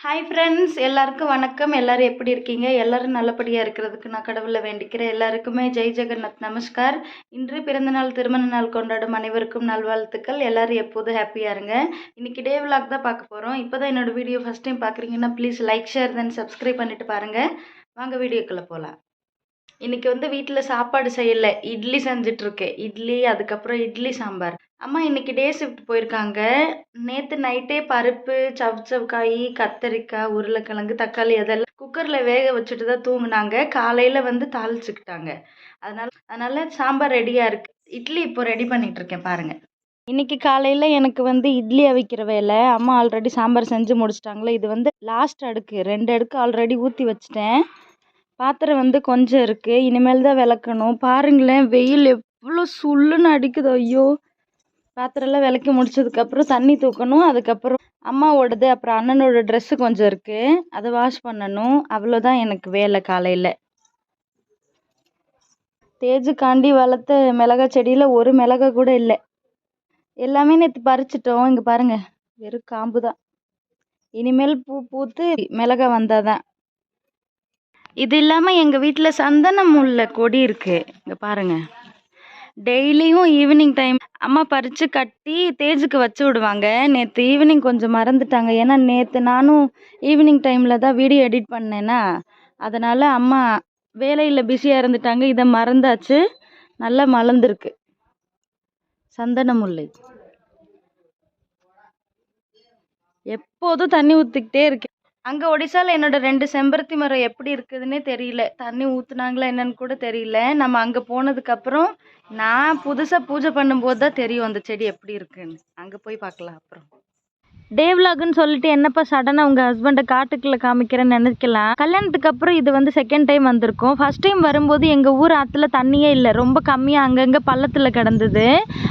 Hi friends எல்லாருக்கும் வணக்கம். எல்லாரும் எப்படி இருக்கீங்க? எல்லோரும் நல்லபடியாக இருக்கிறதுக்கு நான் கடவுளை வேண்டிக்கிறேன். எல்லாருக்குமே ஜெய் ஜெகநாத் நமஸ்கார். இன்று பிறந்தநாள் திருமண நாள் கொண்டாடும் அனைவருக்கும் நல்வாழ்த்துக்கள். எல்லோரும் எப்போதும் ஹாப்பியாக இருங்க. இன்றைக்கி டே விலாக் தான் பார்க்க போகிறோம் இப்போ தான் என்னோட வீடியோ ஃபஸ்ட் டைம் பார்க்குறீங்கன்னா please like share then subscribe பண்ணிவிட்டு பாருங்கள் வாங்க வீடியோக்குள்ளே போகலாம் இன்னைக்கு வந்து வீட்டில் சாப்பாடு செய்யலை இட்லி செஞ்சிட்ருக்கேன் இட்லி அதுக்கப்புறம் இட்லி சாம்பார். அம்மா இன்னைக்கு டே ஷிஃப்ட் போயிருக்காங்க. நேற்று நைட்டே பருப்பு சவ்சவ்காய் கத்தரிக்காய் உருளைக்கிழங்கு தக்காளி அதெல்லாம் குக்கரில் வேக வச்சுட்டு தான் தூங்கினாங்க. காலையில் வந்து தாளிச்சுக்கிட்டாங்க. அதனால் அதனால் சாம்பார் ரெடியாக இருக்குது இட்லி இப்போ ரெடி பண்ணிகிட்ருக்கேன் இருக்கேன் பாருங்க. இன்னைக்கு காலையில் எனக்கு வந்து இட்லி அவிக்கிற வேலை. அம்மா ஆல்ரெடி சாம்பார் செஞ்சு முடிச்சிட்டாங்களே. இது வந்து லாஸ்ட் அடுக்கு. ரெண்டு அடுக்கு ஆல்ரெடி ஊற்றி வச்சிட்டேன். பாத்திரம் வந்து கொஞ்சம் இருக்குது இனிமேல் தான் விளக்கணும். பாருங்களேன் வெயில் எவ்வளோ சுள்ளுன்னு அடிக்குது. ஐயோ. பாத்திரம்லாம் விளக்கி முடிச்சதுக்கப்புறம் தண்ணி தூக்கணும். அதுக்கப்புறம் அம்மாவோடது அப்புறம் அண்ணனோட ட்ரெஸ்ஸு கொஞ்சம் இருக்குது அதை வாஷ் பண்ணணும். அவ்வளோதான் எனக்கு வேலை காலையில். தேஜுக்காண்டி வளர்த்த மிளகா செடியில் ஒரு மிளகா கூட இல்லை. எல்லாமே நேற்று பறிச்சிட்டோம். இங்கே பாருங்க வெறும் காம்பு தான் இனிமேல் பூ பூத்து மிளகா வந்தால் தான் இது இல்லாமல் எங்கள் வீட்டில் சந்தன முல்லை கொடி இருக்குது இங்கே பாருங்க. டெய்லியும் ஈவினிங் டைம் அம்மா பறித்து கட்டி தேஜுக்கு வச்சு விடுவாங்க. நேற்று ஈவினிங் கொஞ்சம் மறந்துட்டாங்க. ஏன்னா நேற்று நானும் ஈவினிங் டைமில் தான் வீடியோ எடிட் பண்ணேன்னா அதனால் அம்மா வேலையில் பிஸியாக இருந்துட்டாங்க. இதை மறந்தாச்சு. நல்லா மலர்ந்துருக்கு. சந்தன முல்லை எப்போதும் தண்ணி ஊற்றிக்கிட்டே இருக்கேன் அங்கே ஒடிசாவில் என்னோட ரெண்டு செம்பருத்தி மரம் எப்படி இருக்குதுன்னே தெரியல. தண்ணி ஊற்றுனாங்களா என்னன்னு கூட தெரியல. நம்ம அங்கே போனதுக்கப்புறம் நான் புதுசாக பூஜை பண்ணும்போது தான் தெரியும் அந்த செடி எப்படி இருக்குன்னு. அங்கே போய் பார்க்கலாம் அப்புறம். டே விலாகுன்னு சொல்லிட்டு என்னப்பா சடனாக உங்கள் ஹஸ்பண்டை காட்டுக்குள்ளே காமிக்கிறேன்னு நினைக்கலாம் கல்யாணத்துக்கு அப்புறம் இது வந்து செகண்ட் டைம் வந்திருக்கும். ஃபர்ஸ்ட் டைம் வரும்போது எங்கள் ஊர் ஆற்றுல தண்ணியே இல்லை. ரொம்ப கம்மியாக அங்கங்கே பள்ளத்தில் கிடந்தது.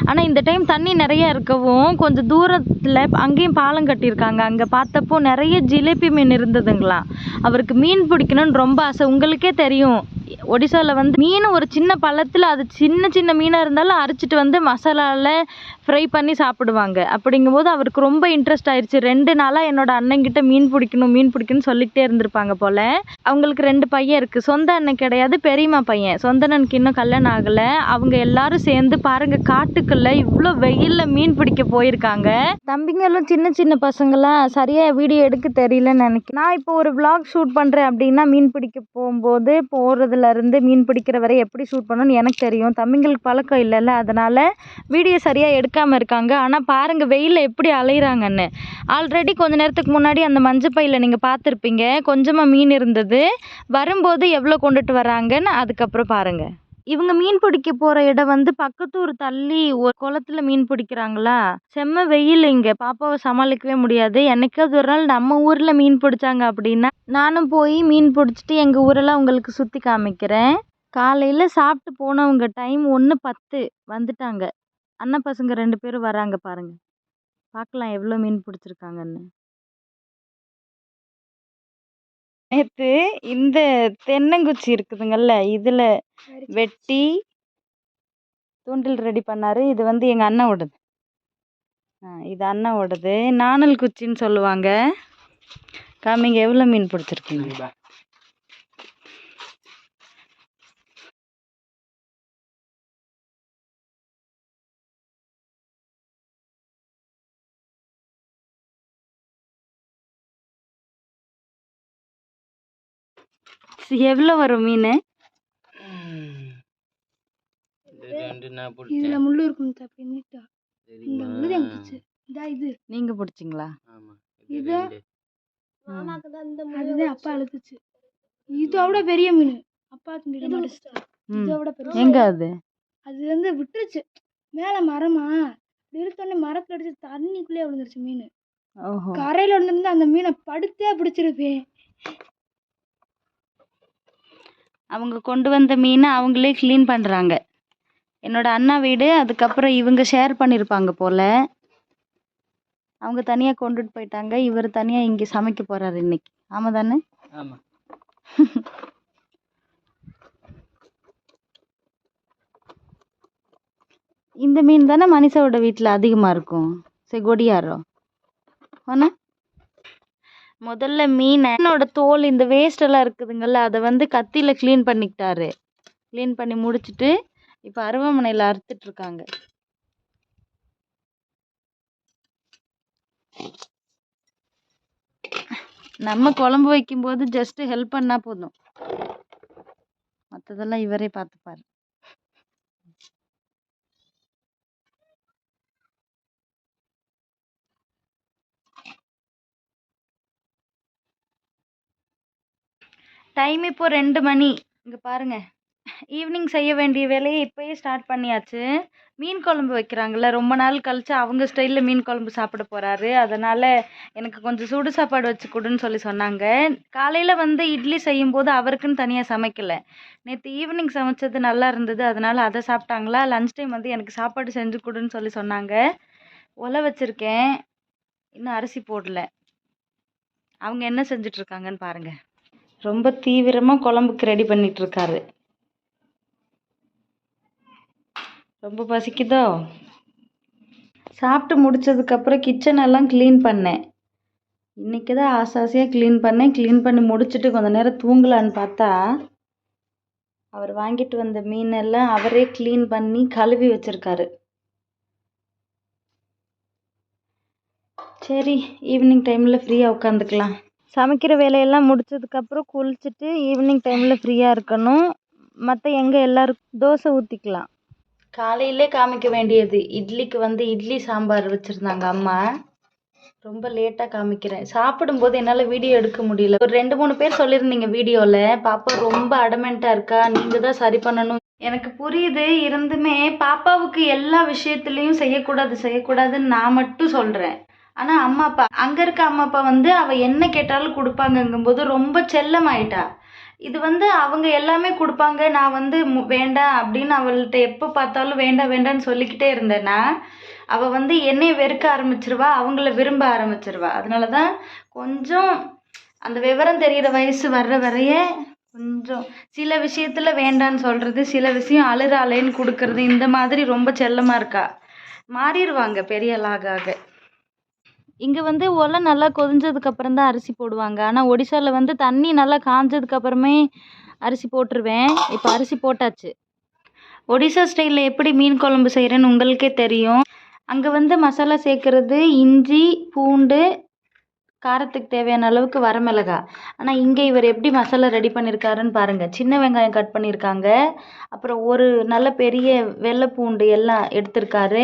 ஆனால் இந்த டைம் தண்ணி நிறைய இருக்கவும் கொஞ்சம் தூரத்தில் அங்கேயும் பாலம் கட்டியிருக்காங்க. அங்கே பார்த்தப்போ நிறைய ஜிலேபி மீன் இருந்ததுங்களா அவருக்கு மீன் பிடிக்கணும்னு ரொம்ப ஆசை. உங்களுக்கே தெரியும். ஒடிசாவில் வந்து மீன் ஒரு சின்ன பள்ளத்தில் அது சின்ன சின்ன மீனாக இருந்தாலும் அரைச்சிட்டு வந்து மசாலாவில் ஃப்ரை பண்ணி சாப்பிடுவாங்க. அப்படிங்கும்போது அவருக்கு ரொம்ப இன்ட்ரெஸ்ட் ஆயிடுச்சு ரெண்டு நாளாக என்னோட அண்ணங்கிட்ட மீன் பிடிக்கணும் மீன் பிடிக்கணும்னு சொல்லிக்கிட்டே இருந்திருப்பாங்க போல். அவங்களுக்கு ரெண்டு பையன் இருக்குது சொந்த அண்ணன் கிடையாது பெரியம்மா பையன். சொந்த அண்ணனுக்கு இன்னும் கல்யாணம் ஆகலை. அவங்க எல்லாரும் சேர்ந்து பாருங்கள் காட்டுக்குள்ளே இவ்வளோ வெயிலில் மீன் பிடிக்க போயிருக்காங்க. தம்பிங்களும் சின்ன சின்ன பசங்களாம் சரியாக வீடியோ எடுக்க தெரியலன்னு நினைக்கிறேன். நான் இப்போ ஒரு விளாக் ஷூட் பண்ணுறேன் அப்படின்னா மீன் பிடிக்க போகும்போது போகிறது இருந்து மீன் பிடிக்கிற வரை எப்படி ஷூட் பண்ணணும்னு எனக்கு தெரியும். தம்பிங்களுக்கு பழக்கம் இல்லைல்ல. அதனால் வீடியோ சரியாக எடுக்காமல் இருக்காங்க. ஆனால் பாருங்கள் வெயிலில் எப்படி அலையிறாங்கன்னு. ஆல்ரெடி கொஞ்ச நேரத்துக்கு முன்னாடி அந்த மஞ்சள் பையில் நீங்கள் பார்த்துருப்பீங்க. கொஞ்சமாக மீன் இருந்தது. வரும்போது எவ்வளோ கொண்டுட்டு வராங்கன்னு அதுக்கப்புறம் பாருங்கள் இவங்க மீன் பிடிக்க போகிற இடம் வந்து பக்கத்து ஊர் தள்ளி ஒரு குளத்துல மீன் பிடிக்கிறாங்களா? செம்ம வெயில் இங்கே. பாப்பாவை சமாளிக்கவே முடியாது. என்னைக்காவது ஒரு நாள் நம்ம ஊரில் மீன் பிடிச்சாங்க அப்படின்னா நானும் போய் மீன் பிடிச்சிட்டு எங்கள் ஊரெல்லாம் உங்களுக்கு சுற்றி காமிக்கிறேன். காலையில் சாப்பிட்டு போனவங்க டைம் ஒன்று பத்து வந்துட்டாங்க. அண்ணன் பசங்க ரெண்டு பேரும் வராங்க பாருங்க. பார்க்கலாம் எவ்வளோ மீன் பிடிச்சிருக்காங்கன்னு. நேற்று இந்த தென்னங்குச்சி இருக்குதுங்கல்ல இதில் வெட்டி தூண்டில் ரெடி பண்ணாரு. இது வந்து எங்கள் அண்ணாவோடது. ஆ இது அண்ணாவோடது. நாணல் குச்சின்னு சொல்லுவாங்க. காமிங்க எவ்வளோ மீன் பிடிச்சிருக்கீங்க எவ்வளோ வரும் மீன்? இதுல முள்ளு இருக்கும் தப்பி நீட்டா. இந்த முள்ளு? தான் பிடிச்சு. இதா இது. நீங்கள் பிடிச்சிங்களா? ஆமா இது? அதுதான் அப்பா அழுத்துச்சு. இதோட பெரிய மீன். அப்பா இதோட பெரிய எங்கே அது? அது வந்து விட்டுருச்சு. மேல மரமா? நிறுத்தோடனே மரத்துல அடிச்சு தண்ணிக்குள்ளே விழுந்துருச்சு மீன். ஓஹோ. கரையில இருந்திருந்தா அந்த மீனை படுத்தே பிடிச்சிருப்பேன் அவங்க கொண்டு வந்த மீனை அவங்களே க்ளீன் பண்ணுறாங்க என்னோட அண்ணா வீடு அதுக்கப்புறம் இவங்க ஷேர் பண்ணியிருப்பாங்க போல். அவங்க தனியாக கொண்டுட்டு போயிட்டாங்க. இவர் தனியாக இங்கே சமைக்க போகிறாரு இன்னைக்கு. ஆமாம் தானே? ஆமா. இந்த மீன் தானே மனுஷாவோட வீட்டில் அதிகமாக இருக்கும். செகொடியாரோ ஆனா? முதல்ல மீனோட தோல் இந்த வேஸ்டெல்லாம் இருக்குதுங்கள்ல அதை வந்து கத்தியில் க்ளீன் பண்ணிக்கிட்டாரு. க்ளீன் பண்ணி முடிச்சிட்டு இப்போ அருவாமனையில் அறுத்துட்ருக்காங்க நம்ம குழம்பு வைக்கும்போது ஜஸ்ட்டு ஹெல்ப் பண்ணால் போதும். மற்றதெல்லாம் இவரே பார்த்துப்பாரு. டைம் இப்போது ரெண்டு மணி. இங்கே பாருங்க. ஈவினிங் செய்ய வேண்டிய வேலையை இப்போயே ஸ்டார்ட் பண்ணியாச்சு. மீன் குழம்பு வைக்கிறாங்கல்ல ரொம்ப நாள் கழித்து அவங்க ஸ்டைலில் மீன் குழம்பு சாப்பிட போகிறாரு அதனால் எனக்கு கொஞ்சம் சுடு சாப்பாடு வச்சு கொடுன்னு சொல்லி சொன்னாங்க. காலையில் வந்து இட்லி செய்யும்போது அவருக்குன்னு தனியாக சமைக்கலை. நேற்று ஈவினிங் சமைச்சது நல்லா இருந்தது. அதனால் அதை சாப்பிட்டாங்களா? லன்ச் டைம் வந்து எனக்கு சாப்பாடு செஞ்சு கொடுன்னு சொல்லி சொன்னாங்க. ஒலை வச்சுருக்கேன். இன்னும் அரிசி போடல. அவங்க என்ன செஞ்சிட்ருக்காங்கன்னு பாருங்கள் ரொம்ப தீவிரமாக குழம்புக்கு ரெடி பண்ணிட்டு இருக்காரு ரொம்ப பசிக்குதோ? சாப்பிட்டு முடிச்சதுக்கப்புறம் கிச்சன் எல்லாம் க்ளீன் பண்ணேன். இன்னைக்கு தான் ஆசை ஆசையாக க்ளீன் பண்ணேன். க்ளீன் பண்ணி முடிச்சுட்டு கொஞ்சம் நேரம் தூங்கலான்னு பார்த்தா அவர் வாங்கிட்டு வந்த மீன் எல்லாம் அவரே க்ளீன் பண்ணி கழுவி வச்சுருக்காரு. சரி ஈவினிங் டைமில் ஃப்ரீயாக உட்காந்துக்கலாம். சமைக்கிற வேலையெல்லாம் முடிச்சதுக்கப்புறம் குளிச்சுட்டு ஈவினிங் டைமில் ஃப்ரீயாக இருக்கணும். மற்ற எங்கே எல்லோரும் தோசை ஊற்றிக்கலாம் காலையிலே காமிக்க வேண்டியது இட்லிக்கு வந்து இட்லி சாம்பார் வச்சுருந்தாங்க அம்மா. ரொம்ப லேட்டாக காமிக்கிறேன். சாப்பிடும்போது என்னால் வீடியோ எடுக்க முடியல. ஒரு ரெண்டு மூணு பேர் சொல்லியிருந்தீங்க வீடியோவில் பாப்பா ரொம்ப அடமெண்ட்டாக இருக்கா? நீங்கள் தான் சரி பண்ணணும். எனக்கு புரியுது. இருந்துமே பாப்பாவுக்கு எல்லா விஷயத்துலேயும் செய்யக்கூடாது செய்யக்கூடாதுன்னு நான் மட்டும் சொல்கிறேன் ஆனால் அம்மா அப்பா அங்கே இருக்க அம்மா அப்பா வந்து அவள் என்ன கேட்டாலும் கொடுப்பாங்கங்கும்போது ரொம்ப செல்லமாயிட்டா. இது வந்து அவங்க எல்லாமே கொடுப்பாங்க நான் வந்து மு- வேண்டாம் அப்படின்னு அவள்கிட்ட எப்போ பார்த்தாலும் வேண்டாம் வேண்டாம்னு சொல்லிக்கிட்டே இருந்தேன்னா அவள் வந்து என்னையை வெறுக்க ஆரம்பிச்சிருவா அவங்கள விரும்ப ஆரம்பிச்சிருவா. அதனால தான் கொஞ்சம் அந்த விவரம் தெரிகிற வயசு வர்ற வரைய கொஞ்சம் சில விஷயத்தில் வேண்டான்னு சொல்கிறது சில விஷயம் அழுறாளேன்னு கொடுக்கறது இந்த மாதிரி ரொம்ப செல்லமாக இருக்கா? மாறிடுவாங்க பெரிய ஆக ஆக. இங்கே வந்து ஒலை நல்லா கொதிஞ்சதுக்கப்புறம் தான் அரிசி போடுவாங்க. ஆனால் ஒடிசாவில் வந்து தண்ணி நல்லா காஞ்சதுக்கப்புறமே அரிசி போட்டுருவேன். இப்போ அரிசி போட்டாச்சு. ஒடிசா ஸ்டைலில் எப்படி மீன் குழம்பு செய்கிறேன்னு உங்களுக்கே தெரியும். அங்கே வந்து மசாலா சேர்க்குறது இஞ்சி பூண்டு காரத்துக்கு தேவையான அளவுக்கு வரமிளகா. ஆனால் இங்கே இவர் எப்படி மசாலா ரெடி பண்ணியிருக்காருன்னு பாருங்கள் சின்ன வெங்காயம் கட் பண்ணியிருக்காங்க அப்புறம் ஒரு நல்ல பெரிய வெள்ளை பூண்டு எல்லாம் எடுத்திருக்காரு.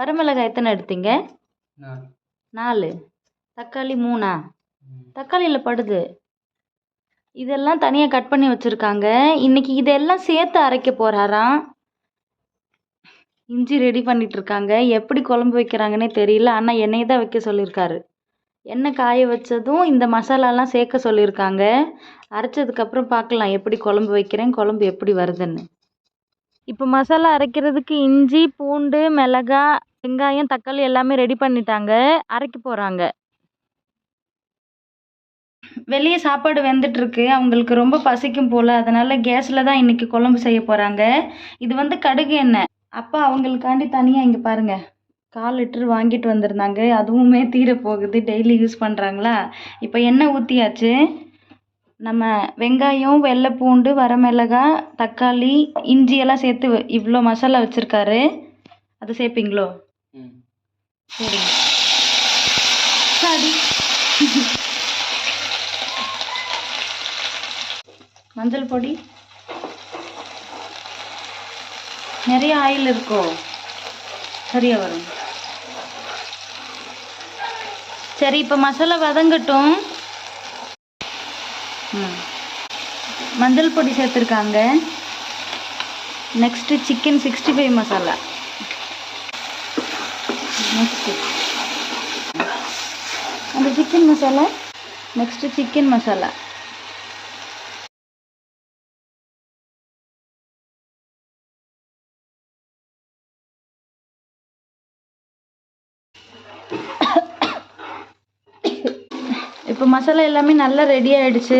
வரமிளகாய் எத்தனை எடுத்தீங்க? நாலு. தக்காளி மூணா? தக்காளியில் படுது. இதெல்லாம் தனியாக கட் பண்ணி வச்சுருக்காங்க. இன்னைக்கு இதெல்லாம் சேர்த்து அரைக்க போகிறாராம் இஞ்சி ரெடி பண்ணிட்டு இருக்காங்க. எப்படி குழம்பு வைக்கிறாங்கன்னே தெரியல. ஆனால் எண்ணெய் தான் வைக்க சொல்லியிருக்காரு. எண்ணெய் காய வச்சதும் இந்த மசாலாலாம் சேர்க்க சொல்லியிருக்காங்க. அரைச்சதுக்கப்புறம் பார்க்கலாம். எப்படி குழம்பு வைக்கிறேன் குழம்பு எப்படி வருதுன்னு. இப்போ மசாலா அரைக்கிறதுக்கு இஞ்சி பூண்டு மிளகா வெங்காயம் தக்காளி எல்லாமே ரெடி பண்ணிட்டாங்க. அரைக்க போகிறாங்க வெளியே சாப்பாடு வெந்துட்டுருக்கு. அவங்களுக்கு ரொம்ப பசிக்கும் போல். அதனால் கேஸில் தான் இன்னைக்கு குழம்பு செய்ய போகிறாங்க இது வந்து கடுகு எண்ணெய். அப்பா அவங்களுக்காண்டி தனியாக இங்கே பாருங்கள் கால் லிட்டர் வாங்கிட்டு வந்திருந்தாங்க. அதுவுமே தீர போகுது. டெய்லி யூஸ் பண்ணுறாங்களா இப்போ எண்ணெய் ஊற்றியாச்சு நம்ம வெங்காயம் வெள்ளை பூண்டு வரமிளகாய் தக்காளி இஞ்சி எல்லாம் சேர்த்து இவ்வளோ மசாலா வச்சுருக்காரு. அதை சேர்ப்பீங்களோ? சரி. மஞ்சள் பொடி. நிறைய ஆயில் இருக்கோ? சரியா வரும். சரி இப்போ மசாலா வதங்கட்டும். மஞ்சள் பொடி சேர்த்துருக்காங்க. Next chicken sixty five masala. Next அந்த chicken masala next chicken masala இப்போ மசாலா எல்லாமே நல்லா ரெடி ஆயிடுச்சு.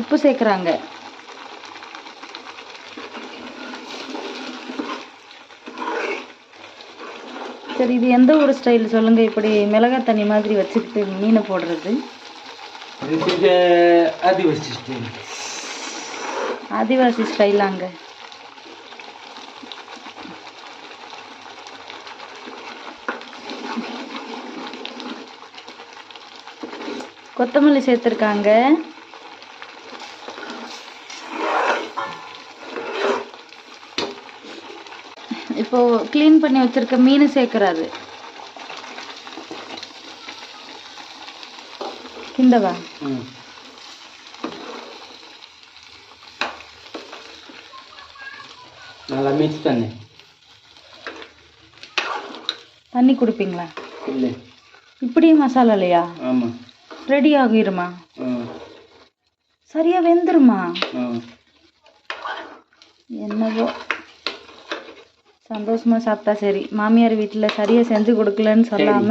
உப்பு சேர்க்குறாங்க. சரி இது எந்த ஊர் ஸ்டைல் சொல்லுங்கள் இப்படி மிளகாய் தண்ணி மாதிரி வச்சுக்கிட்டு மீனை போடுறது. Adivasi style. ஆதிவாசி ஸ்டைலாங்க கொத்தமல்லி சேர்த்துருக்காங்க இப்போ க்ளீன் பண்ணி வச்சிருக்க மீன் சேர்க்கறாரு. கிண்டவா. நல்லா மிக்ஸ் பண்ணு தண்ணி குடிப்பீங்களா? இல்லை. இப்படியே மசாலா இல்லையா? ஆமாம் ரெடி ஆகிருமா? சரியா வெந்துருமா? என்னவோ. சந்தோஷமா சாப்பிட்டா சரி. மாமியார் வீட்டில் சரியா செஞ்சு கொடுக்கலன்னு சொல்லாம.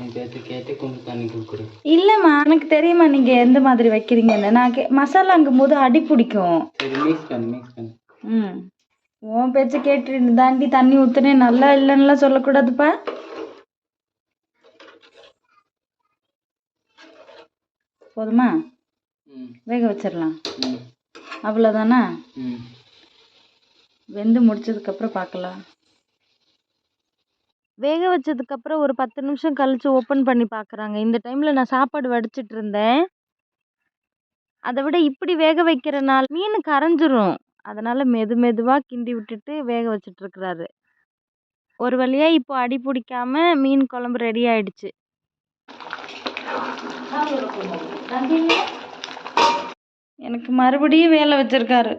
உன் பேச்சு கேட்டு கொஞ்சம் தண்ணி கொடுக்குடு. இல்லைம்மா எனக்கு தெரியுமா நீங்க எந்த மாதிரி வைக்கிறீங்கன்னு. நான் மசாலாங்கும் போது அடி பிடிக்கும். ம். உன் பேச்சை கேட்டு தாண்டி தண்ணி ஊத்துனேன் நல்லா இல்லைன்னுலாம் சொல்லக்கூடாதுப்பா. போதுமா? வேக வச்சிடலாம். அவ்வளோதானா ம். வெந்து முடிச்சதுக்கப்புறம் பார்க்கலாம் வேக வச்சதுக்கப்புறம் ஒரு பத்து நிமிஷம் கழிச்சு ஓப்பன் பண்ணி பார்க்குறாங்க இந்த டைமில் நான் சாப்பாடு வடிச்சிட்டு இருந்தேன். அதை விட இப்படி வேக வைக்கிறனால மீன் கரைஞ்சிரும். அதனால் மெது மெதுவாக கிண்டி விட்டுட்டு வேக வச்சிட்டு இருக்கிறாரு. ஒரு வழியாக இப்போ அடி பிடிக்காம மீன் குழம்பு ரெடி ஆயிடுச்சு. எனக்கு மறுபடியும் வேலை வச்சிருக்காரு.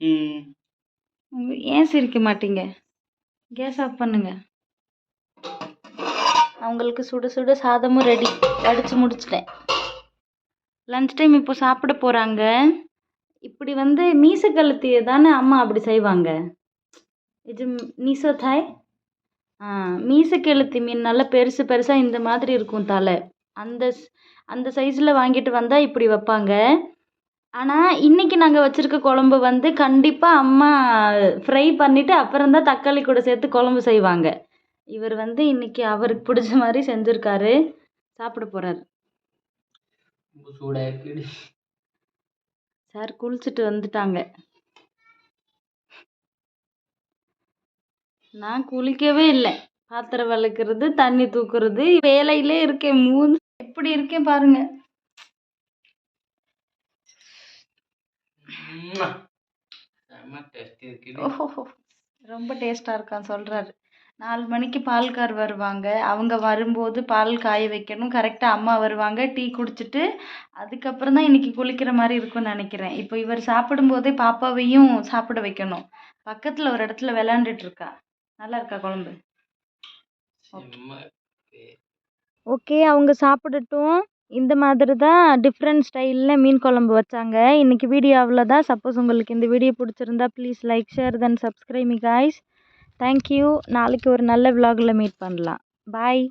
ம். ஏன் சிரிக்க மாட்டீங்க? கேஸ் ஆஃப் பண்ணுங்க. அவங்களுக்கு சுட சுட சாதமும் ரெடி. அடித்து முடிச்சிட்டேன். லஞ்ச் டைம் இப்போ சாப்பிட போகிறாங்க இப்படி வந்து மீச தானே அம்மா அப்படி செய்வாங்க? இது மீசோ தாய்? ஆ மீச கெளுத்தி மீன் நல்லா பெருசு பெருசாக இந்த மாதிரி இருக்கும் தலை. அந்த அந்த சைஸில் வாங்கிட்டு வந்தால் இப்படி வைப்பாங்க. ஆனால் இன்னைக்கு நாங்கள் வச்சுருக்க குழம்பு வந்து கண்டிப்பாக அம்மா ஃப்ரை பண்ணிவிட்டு அப்புறம் தான் தக்காளி கூட சேர்த்து குழம்பு செய்வாங்க. இவர் வந்து இன்னைக்கு அவருக்கு பிடிச்ச மாதிரி செஞ்சுருக்காரு. சாப்பிட போகிறாரு சார் குளிச்சுட்டு வந்துட்டாங்க. நான் குளிக்கவே இல்லை. பாத்திரம் விளக்குறது தண்ணி தூக்குறது வேலையிலே இருக்கேன். மூணு எப்படி இருக்கேன் பாருங்க. ரொம்ப டேஸ்ட்டாக இருக்கான் சொல்கிறாரு நாலு மணிக்கு பால்கார் வருவாங்க. அவங்க வரும்போது பால் காய வைக்கணும். கரெக்டாக அம்மா வருவாங்க. டீ குடிச்சிட்டு அதுக்கப்புறம் தான் இன்னைக்கு குளிக்கிற மாதிரி இருக்கும்னு நினைக்கிறேன். இப்போ இவர் சாப்பிடும்போதே பாப்பாவையும் சாப்பிட வைக்கணும். பக்கத்தில் ஒரு இடத்துல விளாண்டுட்டு இருக்கா? நல்லா இருக்கா குழம்பு? ஓகே அவங்க சாப்பிடட்டும். இந்த மாதிரி தான் டிஃப்ரெண்ட் ஸ்டைலில் மீன் குழம்பு வச்சாங்க. இன்றைக்கி வீடியோ அவ்வளோதான் சப்போஸ் உங்களுக்கு இந்த வீடியோ பிடிச்சிருந்தா please like share then subscribe me guys thank you நாளைக்கு ஒரு நல்ல விலாகில் மீட் பண்ணலாம். பாய்